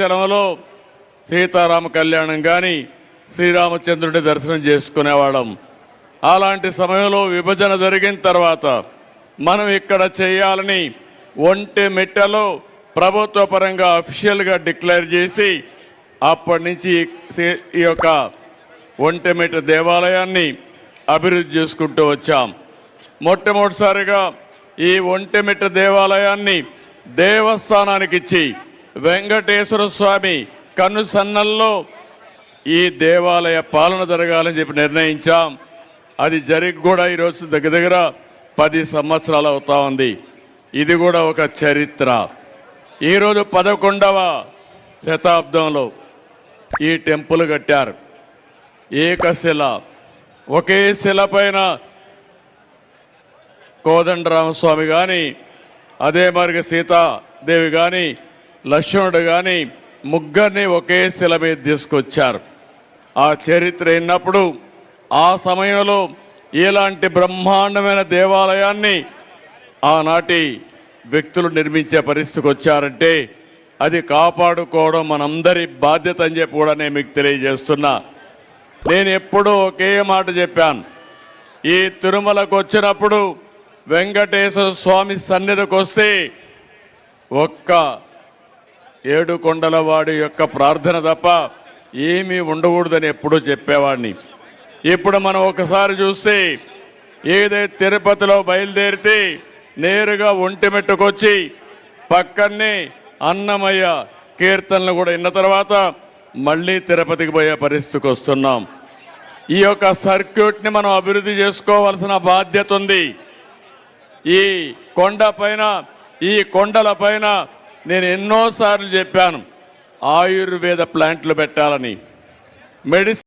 సెలవులో సీతారామ కళ్యాణం కానీ శ్రీరామచంద్రుడి దర్శనం చేసుకునేవాళ్ళం. అలాంటి సమయంలో విభజన జరిగిన తర్వాత మనం ఇక్కడ చేయాలని ఒంటి మెట్టలో ప్రభుత్వ పరంగా అఫీషియల్గా డిక్లేర్ చేసి అప్పటి నుంచి ఈ యొక్క ఒంటెమిట్ట దేవాలయాన్ని అభివృద్ధి చేసుకుంటూ వచ్చాం. మొట్టమొదటిసారిగా ఈ ఒంటెమిట్ట దేవాలయాన్ని దేవస్థానానికి ఇచ్చి వెంకటేశ్వర స్వామి కన్నుసన్నల్లో ఈ దేవాలయ పాలన జరగాలని చెప్పి నిర్ణయించాం. అది జరిగి కూడా ఈరోజు దగ్గర దగ్గర పది సంవత్సరాలు అవుతా ఉంది. ఇది కూడా ఒక చరిత్ర. ఈరోజు పదకొండవ శతాబ్దంలో ఈ టెంపుల్ కట్టారు. ఏకశిల. ఒకే శిల పైన కోదండరామస్వామి కానీ అదే మరి సీతాదేవి కానీ లక్ష్మణుడు కానీ ముగ్గురిని ఒకే శిల మీద తీసుకొచ్చారు. ఆ చరిత్ర విన్నప్పుడు ఆ సమయంలో ఇలాంటి బ్రహ్మాండమైన దేవాలయాన్ని ఆనాటి వ్యక్తులు నిర్మించే పరిస్థితికి వచ్చారంటే అది కాపాడుకోవడం మనందరి బాధ్యత అని చెప్పి కూడా నేను మీకు తెలియజేస్తున్నా. నేను ఎప్పుడూ ఒకే మాట చెప్పాను. ఈ తిరుమలకు వచ్చినప్పుడు వెంకటేశ్వర స్వామి సన్నిధికి వస్తే ఒక్క ఏడు కొండల వాడి యొక్క ప్రార్థన తప్ప ఏమీ ఉండకూడదని ఎప్పుడూ చెప్పేవాడిని. ఇప్పుడు మనం ఒకసారి చూస్తే ఏదైతే తిరుపతిలో బయలుదేరితే నేరుగా ఒంటిమెట్టుకొచ్చి పక్కనే అన్నమయ్య కీర్తనలు కూడా విన్న తర్వాత మళ్ళీ తిరుపతికి పోయే పరిస్థితికి వస్తున్నాం. ఈ యొక్క సర్క్యూట్ని మనం అభివృద్ధి చేసుకోవాల్సిన బాధ్యత ఉంది. ఈ కొండ పైన ఈ కొండల పైన నేను ఎన్నోసార్లు చెప్పాను ఆయుర్వేద ప్లాంట్లు పెట్టాలని. మెడిసిన్